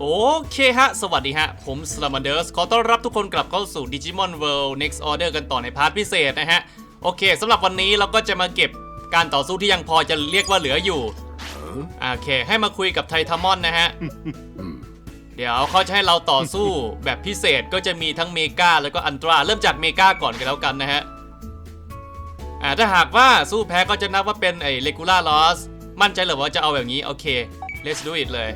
โอเคฮะ สวัสดีฮะ ผมสลามันเดอร์สขอต้อนรับทุกคนกลับเข้าสู่ Digimon World Next Order กันต่อในพาร์ทพิเศษนะฮะ โอเคสำหรับวันนี้เราก็จะมาเก็บการต่อสู้ที่ยังพอจะเรียกว่าเหลืออยู่ โอเค ให้มาคุยกับไททามอนนะฮะ เดี๋ยวเขาจะให้เราต่อสู้แบบพิเศษก็จะมีทั้งเมกาแล้วก็อันตรา เริ่มจากเมกาก่อนกันแล้วกันนะฮะอ่าถ้าหากว่าสู้แพ้ก็จะนับว่าเป็นไอ้ regular loss มั่นใจเหรือว่าจะเอาแบบนี้โอเค let's do it เลย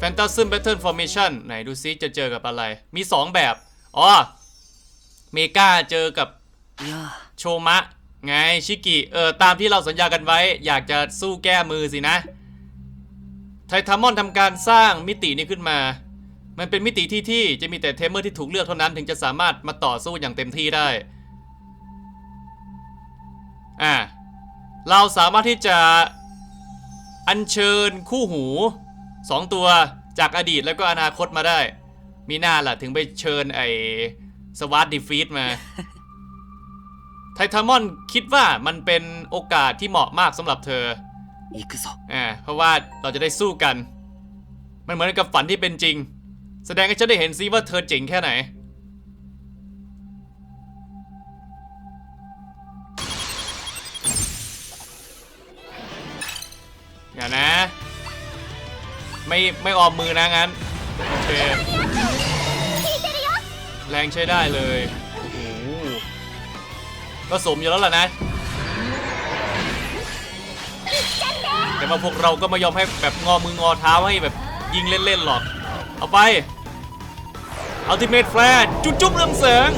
Phantasm Battle Formation ไหนดูซิจะเจอกับอะไร มี 2 แบบ อ๋อ เมกาเจอกับいやโชมะ ไงชิกิ เออ ตามที่เราสัญญากันไว้ อยากจะสู้แก้มือสินะ ไททามอนทำการสร้างมิตินี้ขึ้นมา มันเป็นมิติที่ที่จะมีแต่เทมเมอร์ที่ถูกเลือกเท่านั้น ถึงจะสามารถมาต่อสู้อย่างเต็มที่ได้ อ่า เราสามารถที่จะอัญเชิญคู่หู สองตัวจากอดีตแล้วก็อนาคตมาได้ มีหน้าล่ะถึงไปเชิญไอ้สวาร์ตดีฟีดมา ไททามอนคิดว่ามันเป็นโอกาสที่เหมาะมากสำหรับเธออีกสอ่าเพราะว่าเราจะได้สู้กัน มันเหมือนกับฝันที่เป็นจริง แสดงให้ฉันได้เห็นซิว่าเธอเจ๋งแค่ไหน อย่านะ ไม่ไม่ออมมือนะงั้นโอเคแรงใช้ได้เลยโอ้โหก็สมอยู่แล้วล่ะนะแต่ว่าพวกเราก็ไม่ยอมให้แบบงอมืองอเท้าให้แบบยิงเล่นๆหรอก เอาไปอัลติเม e แฟร์จุ๊บจุ๊บเรื่องแสง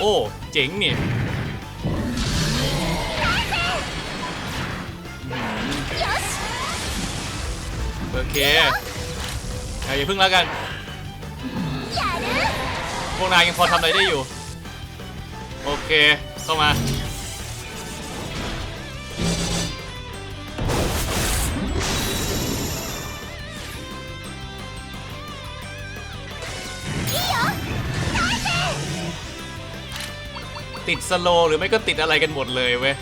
โอ้ เจ๋งนี่ โอเคเอาอย่าพึ่งแล้วกัน พวกนายยังพอทำอะไรได้อยู่ โอเค เข้ามา ติดสโลหรือไม่ก็ติดอะไรกันหมดเลยเว้ย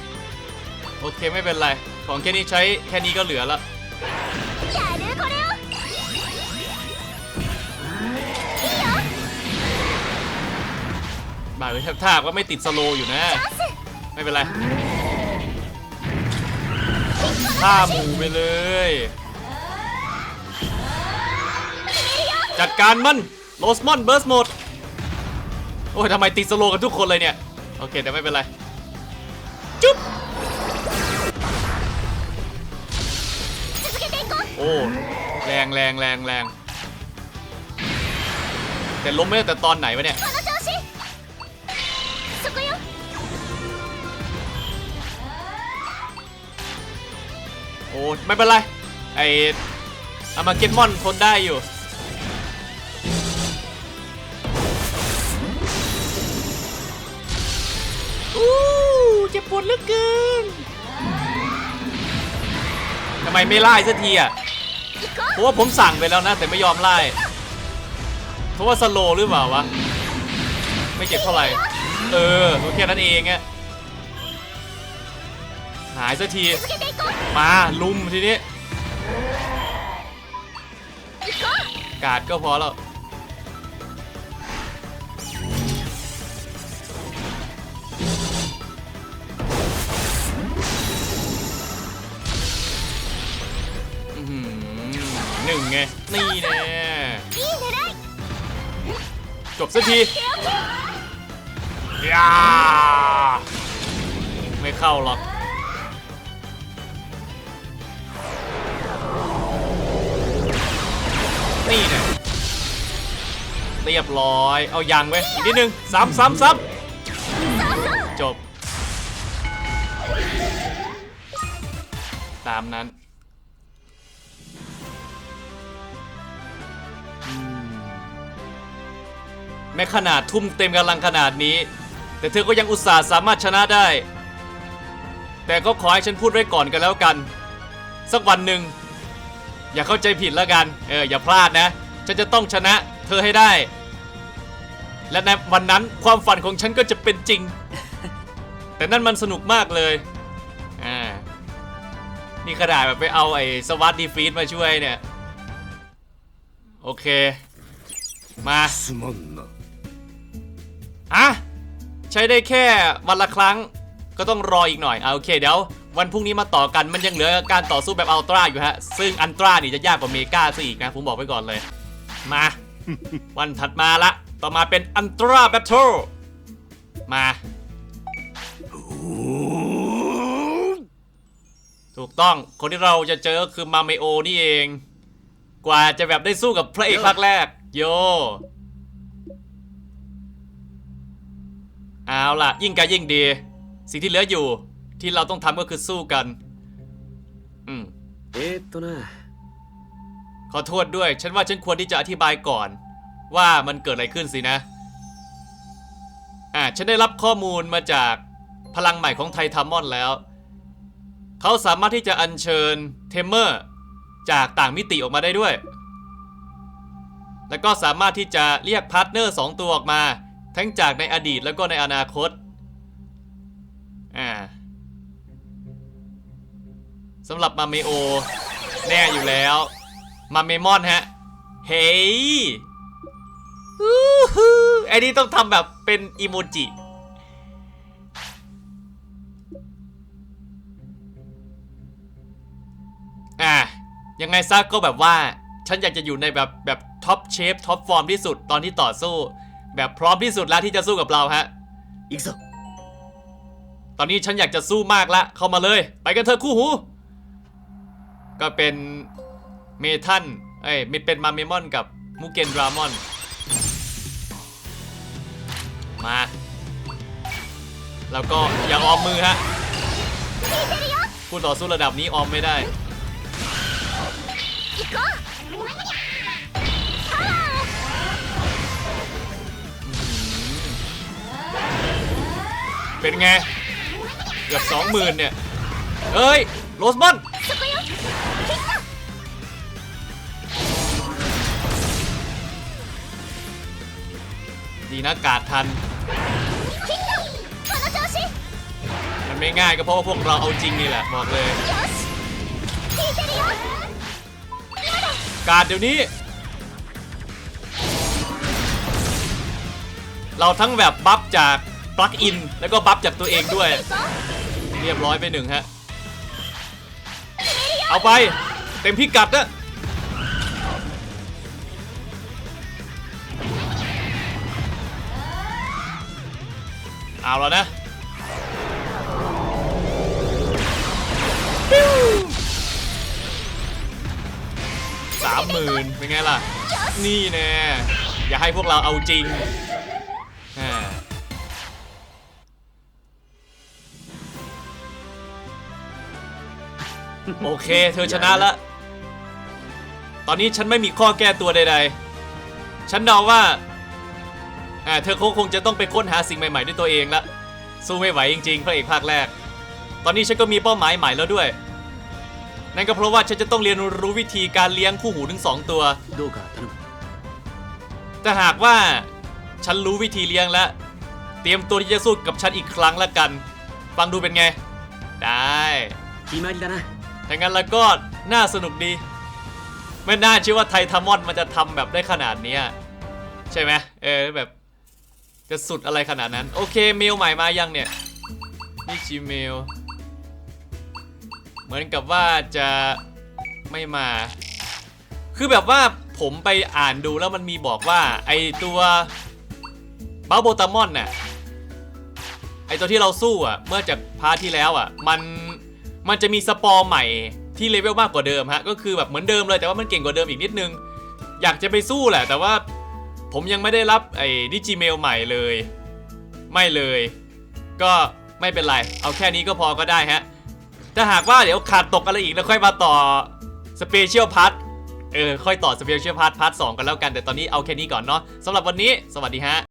โอเคไม่เป็นไร ของแค่นี้ใช้แค่นี้ก็เหลือละ บาเลยถ้าก็ไม่ติดสโลว์อยู่นะ ไม่เป็นไรฆ่าหมูไปเลย จัดการมันโรสมอนเบิร์สหมด โอ้ยทำไมติดสโลว์กันทุกคนเลยเนี่ย โอเค แต่ไม่เป็นไร จุ๊บโอ้ แรงแรงแรงแรงแต่ล้มไม่ตั้งแต่ตอนไหนวะเนี่ย โอ้ไม่เป็นไร ไออามาเก็ตมอนทนได้อยู่ อู้เจ็บปวดเหลือเกินทำไมไม่ไล่สักทีอะเพราะว่าผมสั่งไปแล้วนะ แต่ไม่ยอมไล่เพราะว่าสโลหรือเปล่าวะ ไม่เจ็บเท่าไหร่ เออโอเคนั้นเองอะ หายสักที มาลุมทีนี้ กาดก็พอแล้วอื้อหือหนึ่งไง นี่แน่จบสักทียาไม่เข้าหรอก นี่เนี่ยเรียบร้อย เอายังไว้อีกนิดนึงซ้ำซ้ำซ้ำจบ ตามนั้นแม้ขนาดทุ่มเต็มกำลังขนาดนี้ แต่เธอก็ยังอุตส่าห์สามารถชนะได้ แต่ก็ขอให้ฉันพูดไว้ก่อนกันแล้วกัน สักวันหนึ่ง อย่าเข้าใจผิดแล้วกันเอออย่าพลาดนะ ฉันจะต้องชนะเธอให้ได้ และในวันนั้นความฝันของฉันก็จะเป็นจริง แต่นั่นมันสนุกมากเลยอ่านี่ขนาดแบบไปเอาไอ้สวัสดีฟีดมาช่วยเนี่ย โอเค มาสมนนะอะใช้ได้แค่วันละครั้ง ก็ต้องรออีกหน่อยอ่าโอเคเดี๋ยว วันพรุ่งนี้มาต่อกันมันยังเหลือการต่อสู้แบบอัลตร้าอยู่ฮะ ซึ่งอัลตร้านี่จะยากกว่าเมกาซะอีกนะผมบอกไว้ก่อนเลย มา วันถัดมาละ ต่อมาเป็นอัลตร้าแบทเทิลมา ถูกต้องคนที่เราจะเจอคือมาเมโอนี่เอง กว่าจะแบบได้สู้กับพระเอกภาคแรก โยเอาล่ะ ยิ่งไกลยิ่งดี สิ่งที่เหลืออยู่ ที่เราต้องทำก็คือสู้กัน อืม เอ๊ตัวนะขอโทษด้วย ฉันว่าฉันควรที่จะอธิบายก่อน ว่ามันเกิดอะไรขึ้นสินะ อ่า ฉันได้รับข้อมูลมาจากพลังใหม่ของไททามอนแล้ว เขาสามารถที่จะอัญเชิญเทมเมอร์จากต่างมิติออกมาได้ด้วย แล้วก็สามารถที่จะเรียกพาร์ทเนอร์สองตัวออกมา ทั้งจากในอดีตแล้วก็ในอนาคต อ่า สำหรับมาเมโอ แน่อยู่แล้ว มาเมมอนฮะ เฮ้ยไอ้นี่ต้องทำแบบเป็นอิโมจิ อะ ยังไงซะก็แบบว่า ฉันอยากจะอยู่ในแบบแบบท็อปเชฟท็อปฟอร์มที่สุดตอนที่ต่อสู้ แบบพร้อมที่สุดแล้วที่จะสู้กับเราฮะ อีกสัตอนนี้ฉันอยากจะสู้มากละ เข้ามาเลย ไปกันเถอะคู่หู ก็เป็นเมทันเอ้ยมีเป็นมาเมมอนกับมูเกนดรามอน มา แล้วก็อย่าออมมือฮะผู้ต่อสู้ระดับนี้ออมไม่ได้ เป็นไง เกือบสองหมื่นเนี่ย เอ้ยโรสบอนดีนะกาดทัน มันไม่ง่ายก็เพราะว่าพวกเราเอาจริงนี่แหละบอกเลย การดเดี๋ยวนี้ เราทั้งแบบบัฟจากปลั๊กอิน แล้วก็บัฟจากตัวเองด้วย เรียบร้อยไปหนึ่งฮะ เอาไป เต็มพิกัดนะเอาแล้วนะสามหมื่นเป็นไงล่ะ นี่แน่อย่าให้พวกเราเอาจริงอ่า โอเค เธอชนะละ ตอนนี้ฉันไม่มีข้อแก้ตัวใดๆ ฉันเดาว่า อ่า เธอคงคงจะต้องไปค้นหาสิ่งใหม่ๆด้วยตัวเองละ สู้ไม่ไหวจริงๆพระเอกภาคแรก ตอนนี้ฉันก็มีเป้าหมายใหม่แล้วด้วย นั่นก็เพราะว่าฉันจะต้องเรียนรู้วิธีการเลี้ยงคู่หูถึงสองตัว どうか頼む แต่หากว่าฉันรู้วิธีเลี้ยงแล้ว เตรียมตัวที่จะสู้กับฉันอีกครั้งละกัน ฟังดูเป็นไง ได้ 決まりだな ถ้างั้นแล้วก็น่าสนุกดี ไม่น่าเชื่อว่าไททามอนมันจะทำแบบได้ขนาดนี้ใช่ไหมเออแบบจะสุดอะไรขนาดนั้น โอเคเมลใหม่มายังเนี่ยนี่ Gmail เหมือนกับว่าจะไม่มา คือแบบว่าผมไปอ่านดูแล้วมันมีบอกว่า ไอตัวบ้าโบตามอนน่ะไอตัวที่เราสู้อะ เมื่อจากพาร์ทที่แล้วอะ มัน มันจะมีสปอร์ใหม่ที่เลเวลมากกว่าเดิมฮะก็คือแบบเหมือนเดิมเลยแต่ว่ามันเก่งกว่าเดิมอีกนิดนึง อยากจะไปสู้แหละ แต่ว่าผมยังไม่ได้รับไอ้ดิจิเมลใหม่เลย ไม่เลย ก็ไม่เป็นไร เอาแค่นี้ก็พอก็ได้ฮะถ้าหากว่าเดี๋ยวขาดตกอะไรอีกแล้วค่อยมาต่อสเปเชียลพาร์ทเออค่อยต่อสเปเชียลพาร์ทพาร์ทสกันแล้วกันแต่ตอนนี้เอาแค่นี้ก่อนเนาะสำหรับวันนี้สวัสดีฮะ